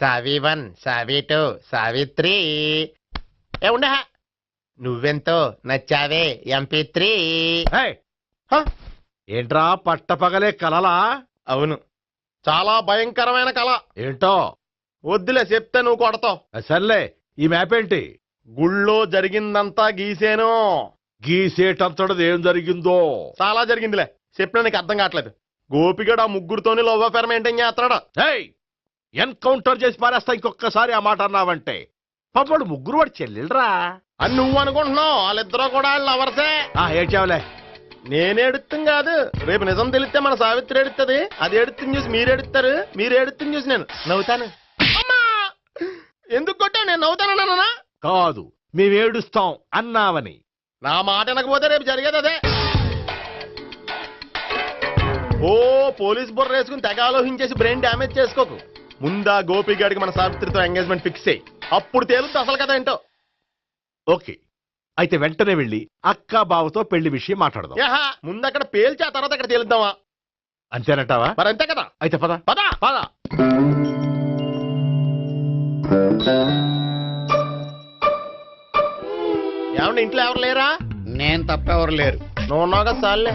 సావి one సావి two Savitri. ఏ ఉండ నువ్వెంతో నచ్చావే MP three! ఏంట్రా పట్టపగలే కలలా? అవును. చాలా భయంకరమైన కళ ఏంటో? వద్దులే చెప్తే నువ్వు కొడతావు. సర్లే ఈ మ్యాప్ ఏంటి గుళ్ళో జరిగిందంతా గీసేను. గీసేటంతటది ఏం జరిగిందో? చాలా జరిగిందిలే. చెప్పినా నీకు అర్థం కావట్లేదు. గోపిగడు ముగ్గురుతోని లవ్ అఫేర్ మెయింటైన్ చేస్తాడు ఎన్కౌంటర్ చేసి పారేస్తా ఇంకొకసారి ఆ మాట అన్నావంటే. పాపడు ముగ్గురు వాడు చెల్లెలరా. అని నువ్వు అనుకుంటున్నావు వాళ్ళిద్దరూ కూడా లవర్సే. ఆ ఏడ్చావులే. నేను ఎడుతుంది కాదు రేపు నిజం తెలిస్తే మన సావిత్రి ఎడుతుంది అది ఎడుతుంది చూసి మీరు ఎడుతారు మీరు ఎడుతుంది చూసి నేను. నవ్వుతాను! ఎందుకు కొట్టావు? నేను నవ్వుతానన్నా కాదు మేము ఏడుస్తాం అన్నావని. నా మాట వినకపోతే రేపు జరిగేది అదే. ఓ పోలీస్ బుర్ర వేసుకుని తెగ ఆలోచించేసి బ్రెయిన్ డ్యామేజ్ చేసుకోకు. ముందా గోపి గాడికి మన సావిత్రితో ఎంగేజ్మెంట్ ఫిక్స్ అయ్యి అప్పుడు తేలుతుంది అసలు కదా ఏంటో? ఓకే. అయితే వెంటనే వెళ్ళి అక్క బావతో పెళ్ళి విషయం మాట్లాడదాం. యాహా ముందు అక్కడ పేల్చి ఆ తర్వాత అక్కడ తేలుద్దామా? అంతేనంటావా? మరి అంతే కదా? అయితే పద. పద పద. ఏమండి ఇంట్లో ఎవరు లేరా? నేను తప్పెవరు లేరు. నువ్వు ఉన్నావు కదా సార్లే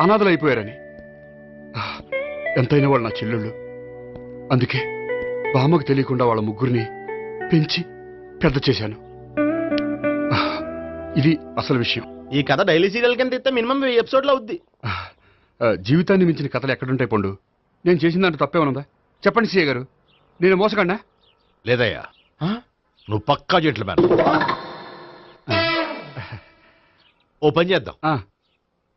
అనాథలు అయిపోయారని ఎంతైనా వాళ్ళు నా చెల్లెళ్ళు. అందుకే బామ్మకు తెలియకుండా వాళ్ళ ముగ్గురిని పెంచి పెద్ద చేశాను. ఇది అసలు విషయం. ఈ కథ డైలీ సీరియల్ కింద ఇస్తే మినిమం ఎపిసోడ్లో అవుద్ది. జీవితాన్ని మించిన కథలు ఎక్కడుంటాయి పండు? నేను చేసిన దాంట్లో తప్పేమనుందా? చెప్పండి సీఏ గారు. నేను మోసకండా లేదయ్యా. ఆ? నువ్వు పక్కా జెంట్లు మ్యాన్ ఓ పని చేద్దాం. ఆ,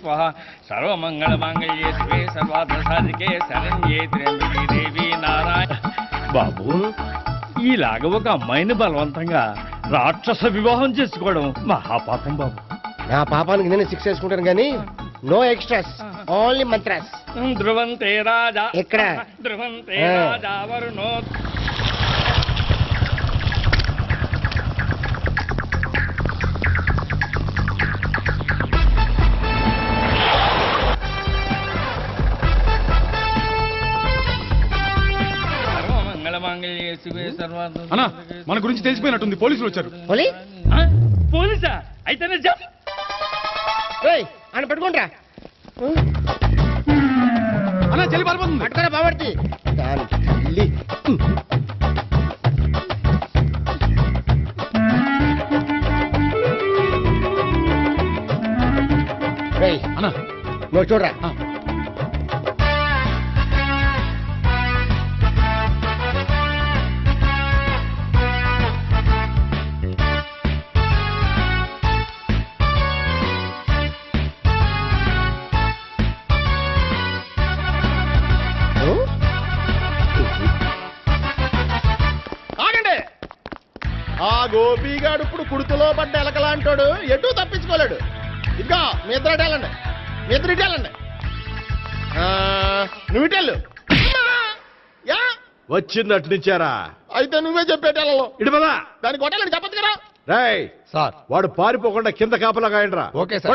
స్వహ సర్వమంగళమాంగళ్యే శివే సర్వార్థ సాధికే శరణ్యే త్ర్యంబకే దేవి నారాయణ. బాబు ఈలాగ ఒక అమ్మాయిని బలవంతంగా రాక్షస వివాహం చేసుకోవడం మహాపాపం బాబు. నా పాపానికి నేను శిక్ష వేసుకుంటాను కానీ నో ఎక్స్ట్రాస్ ఓన్లీ మంత్రాస్. ధ్రువంతే రాజా. ఎక్కడ? ధ్రువంతే. రాజా వరుణో. అన్నా మన గురించి తెలిసిపోయినట్టుంది. పోలీసులు వచ్చారు. ఆ? పోలీసా? అయితేనే జప్ అని పెట్టుకుంటా అన్నా చెల్లి పారిపోతుంది. పట్టుకురా బాబర్తి అన్నా. నువ్వు చూడరా. గోపిగాడు ఇప్పుడు కుడుతులో పడ్డ ఎలకలాంటాడు ఎటు తప్పించుకోలేడు. ఇదిగో మీ ఇద్దరు ఇటు వెళ్ళండి. మీ ఇద్దరు ఇటు వెళ్ళండి. ఆ, నువ్వు ఇటు వెళ్ళు. యా. వచ్చిందటు నుంచారా? అయితే నువ్వే చెప్పేటెళ్ళలో ఇటు పదా దానికి కొట్టాలని చెప్పదు కదా. రేయ్ సార్. వాడు పారిపోకుండా కింద కాపలా కాయండిరా ఓకే సార్.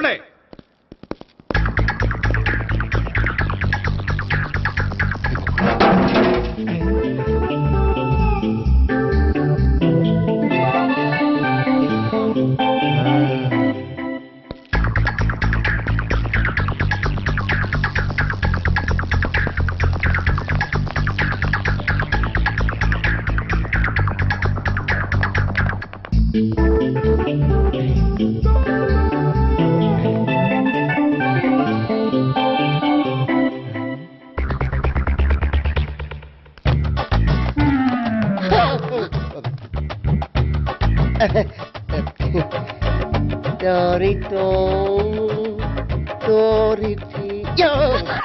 పోండి. ఆ,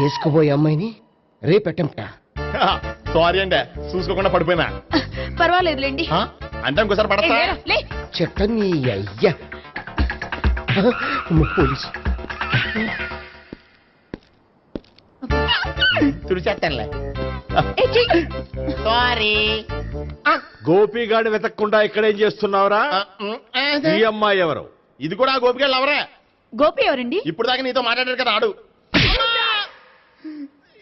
చేసుకుపోయే అమ్మాయిని రేపెట్టంట సారీ అండి చూసుకోకుండా పడిపోయినా. పర్వాలేదులేండి. ఆ? అంటే ఇంకోసారి పడతా. లే. నీ అయ్యా. అమ్మ, పోలీసు. తుడిచేస్తానులే. ఏ, చెయ్యి. సారీ గోపిగాడి వెతకకుండా ఇక్కడ ఏం చేస్తున్నావురా ఈ అమ్మాయి ఎవరు? ఇది కూడా గోపికలు ఎవరే? గోపి ఎవరండి? ఇప్పుడు దాకా నీతో మాట్లాడారు కదా ఆడు.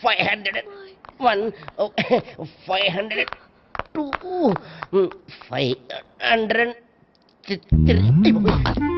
500 1 oh, 500 2 500 3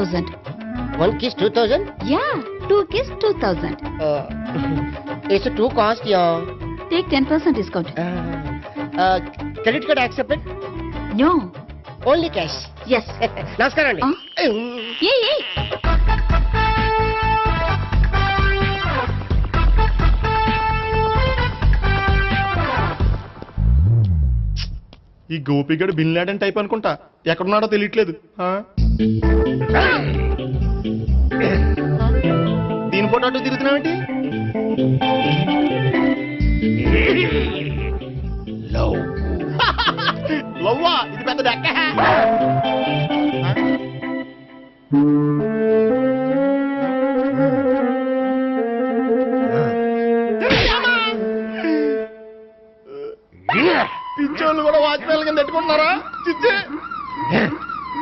thousand one kiss two thousand yeah two kiss two thousand it's too cost yeah take ten percent discount credit card accepted no only cash yes నమస్కారం అండి ఏ ఏ ఈ గోపిగడు బిన్ లాడెన్ టైప్ అనుకుంటా. ఎక్కడున్నాడో తెలియట్లేదు? దీని ఫోటో తిరుగుతున్నావేంటి? లవ్. లవ్వా? ఇది పెద్ద దక్క పిచ్చోళ్ళు కూడా వాచ్మెన్ కింద పెట్టుకుంటున్నారా? చిచ్చే.